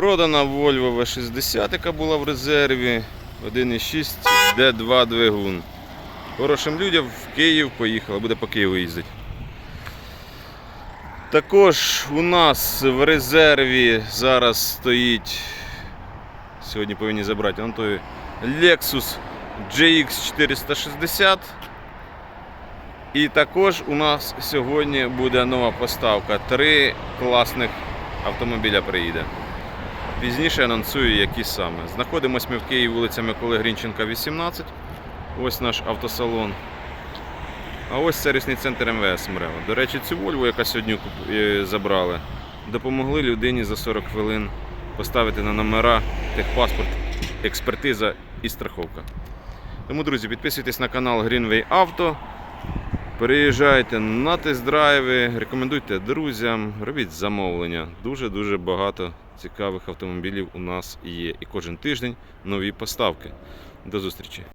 Продана Volvo V60, яка була в резерві. 1.6 D2 двигун. Хорошим людям в Київ поїхала, буде по Києву їздити. Також у нас в резерві зараз стоїть. Сьогодні повинні забрати он той Lexus GX 460. І також у нас сьогодні буде нова поставка. Три класних автомобіля приїде. Пізніше анонсую, які саме. Знаходимося ми в Києві вулиця Миколи Грінченка, 18. Ось наш автосалон. А ось сервісний центр МВС Мрева. До речі, цю Вольву, яка сьогодні е, забрали, допомогли людині за 40 хвилин поставити на номера техпаспорт, експертиза і страховка. Тому, друзі, підписуйтесь на канал Greenway Auto. Переїжджайте на тест-драйви, рекомендуйте друзям, робіть замовлення. Дуже-дуже багато цікавих автомобілів у нас є. І кожен тиждень нові поставки. До зустрічі!